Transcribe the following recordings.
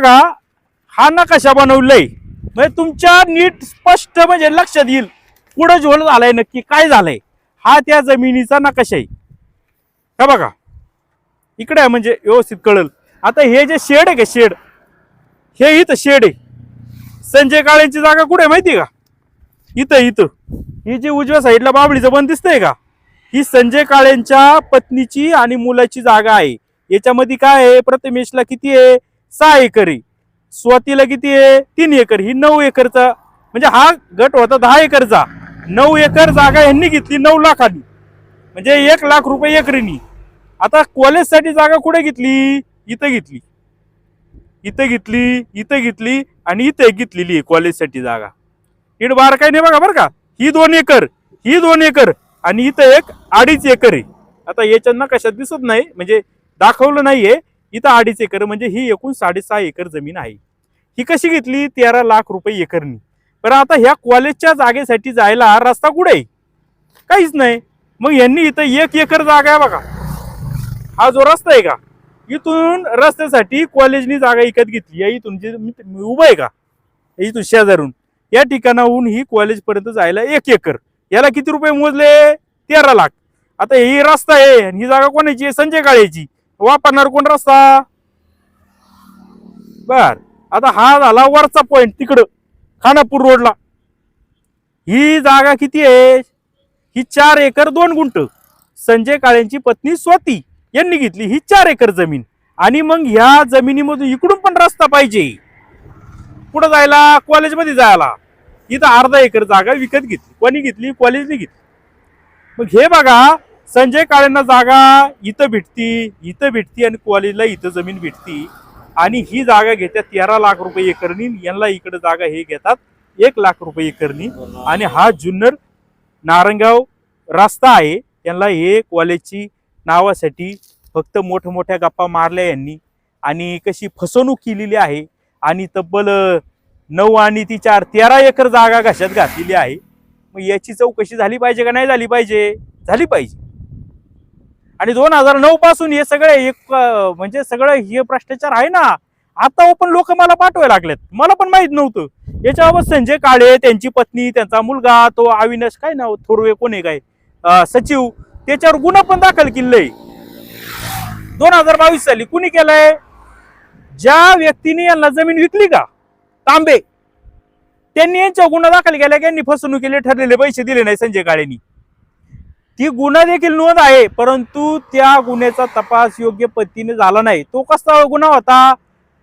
बघा हा नकाशा बनवलाय. म्हणजे तुमच्या नीट स्पष्ट म्हणजे लक्षात येईल पुढं झोल झालाय नक्की काय झालंय. हा त्या जमिनीचा नकाशा आहे. का बघा. इकडे आहे म्हणजे व्यवस्थित कळल. आता हे जे शेड आहे का शेड? हे इथं शेड आहे. संजय काळेंची जागा कुठे आहे माहिती आहे का? इथं इथं. ही जी उजव्या साईडला बाबळीचं बंद दिसतंय का? ही संजय काळेंच्या पत्नीची आणि मुलाची जागा आहे. याच्यामध्ये काय आहे? प्रथमेशला किती आहे? सहा एकर. स्वातीला किती आहे? तीन एकर. ही नऊ एकरचा म्हणजे हा गट होता दहा एकरचा. नऊ एकर जागा यांनी घेतली नऊ लाखांनी. म्हणजे एक लाख रुपये एकरीनी. आता कॉलेजसाठी जागा कुठे घेतली? इथं घेतली. इथं घेतली इथं घेतली आणि इथं एक घेतलेली आहे कॉलेजसाठी जागा. इड बार काही नाही बघा बरं का. ही दोन एकर ही दोन एकर आणि इथं एक अडीच एकर. आहे आता याच्यांना कशात दिसत नाही म्हणजे दाखवलं नाहीये. इथं अडीच एकर म्हणजे ही एकूण साडेसहा एकर जमीन आहे. ही कशी घेतली? तेरा लाख रुपये एकरनी. पण आता ह्या कॉलेजच्या जागेसाठी जायला रस्ता कुठे आहे? काहीच नाही. मग यांनी इथं एक एकर जागा आहे बघा. हा जो रस्ता आहे का? इथून रस्त्यासाठी कॉलेजनी जागा विकत घेतली. आहे इथून जे मी उभं आहे का? इथून शेजारून. या ठिकाणाहून ही कॉलेजपर्यंत जायला एक एकर. याला किती रुपये मोजले? तेरा लाख. आता ही रस्ता आहे आणि ही जागा कोणाची आहे? संजय काळेची. वापरणार कोण रस्ता? बर आता हा झाला वरचा पॉइंट तिकडं खानापूर रोडला. ही जागा किती आहे? ही चार एकर दोन गुंट संजय काळेंची पत्नी स्वाती यांनी घेतली ही चार एकर जमीन. आणि मग ह्या जमिनीमधून इकडून पण रस्ता पाहिजे. कुठं जायला? कॉलेजमध्ये जायला. इथं अर्धा एकर जागा विकत घेतली. कोणी घेतली? कॉलेजने घेतली. मग हे बघा संजय काळेंना जागा इथं भेटती इथं भेटती आणि कॉलेजला इथं जमीन भेटती. आणि ही जागा घेतात तेरा लाख रुपये एकरनी यांना इकडे जागा हे घेतात एक लाख रुपये एकरनी. आणि हा जुन्नर नारंगाव रस्ता आहे. यांना हे कॉलेजची नावासाठी फक्त मोठ्या मोठ्या गप्पा मारल्या यांनी. आणि कशी फसवणूक केलेली आहे. आणि तब्बल नऊ आणि ती चार तेरा एकर जागा घशात घातलेली आहे. मग याची चौकशी झाली पाहिजे का नाही झाली पाहिजे? झाली पाहिजे. आणि दोन हजार नऊ पासून हे सगळे एक म्हणजे सगळं हे भ्रष्टाचार आहे ना आता पण लोक मला पाठवायला लागलेत. मला पण माहीत नव्हतं. याच्याबाबत संजय काळे त्यांची पत्नी त्यांचा मुलगा तो अविनाश काय नाव थोरवे कोण आहे काय? सचिव त्याच्यावर गुन्हा पण दाखल केले दोन हजार बावीस साली कुणी केलाय? ज्या व्यक्तीने यांना जमीन विकली का? तांबे. त्यांनी यांच्या गुन्हा दाखल केला की यांनी फसवणूक केली ठरलेले पैसे दिले नाही संजय काळेंनी. ती गुन्हा देखील नोंद आहे परंतु त्या गुन्ह्याचा तपास योग्य पद्धतीने झाला नाही. तो कसा गुन्हा होता?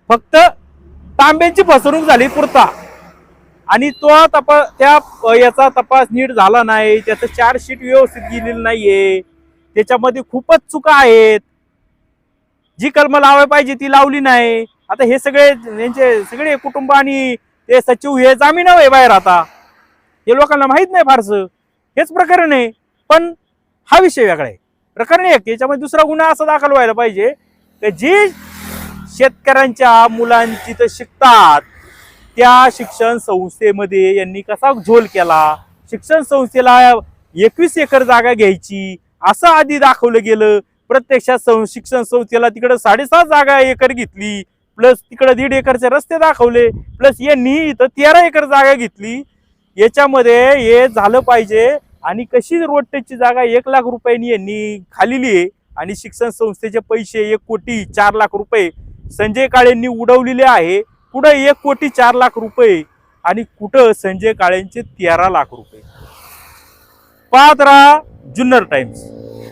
फक्त तांब्यांची फसवणूक झाली पुरता. आणि तो तपास त्या याचा तपास नीट झाला नाही त्याचं चार्जशीट व्यवस्थित गेलेलं नाहीये. त्याच्यामध्ये खूपच चुका आहेत. जी कलम लावायला पाहिजे ती लावली नाही. आता हे सगळे यांचे सगळे कुटुंब आणि ते सचिव हे जामीन आहे बाहेर आता. हे लोकांना माहीत नाही फारसं. हेच प्रकरण आहे. पण हा विषय वेगळा आहे. प्रकरण एक याच्यामध्ये दुसरा गुन्हा असा दाखल व्हायला पाहिजे की जे शेतकऱ्यांच्या मुलांची तर शिकतात. त्या शिक्षण संस्थेमध्ये यांनी कसा झोल केला? शिक्षण संस्थेला एकवीस एकर जागा घ्यायची असं आधी दाखवलं गेलं. प्रत्यक्षात सं- शिक्षण संस्थेला तिकडं साडेसात जागा एकर घेतली प्लस तिकडं दीड एकरचे रस्ते दाखवले प्लस यांनी इथं तेरा एकर जागा घेतली. याच्यामध्ये हे झालं पाहिजे आणि कशी रोडटेची जागा एक लाख रुपयांनी यांनी खालेली आहे आणि शिक्षण संस्थेचे पैसे एक कोटी चार लाख रुपये संजय काळेंनी उडवलेले आहे. कुठं एक कोटी चार लाख रुपये आणि कुठं संजय काळेंचे तेरा लाख रुपये. पाहत राहा जुन्नर टाइम्स.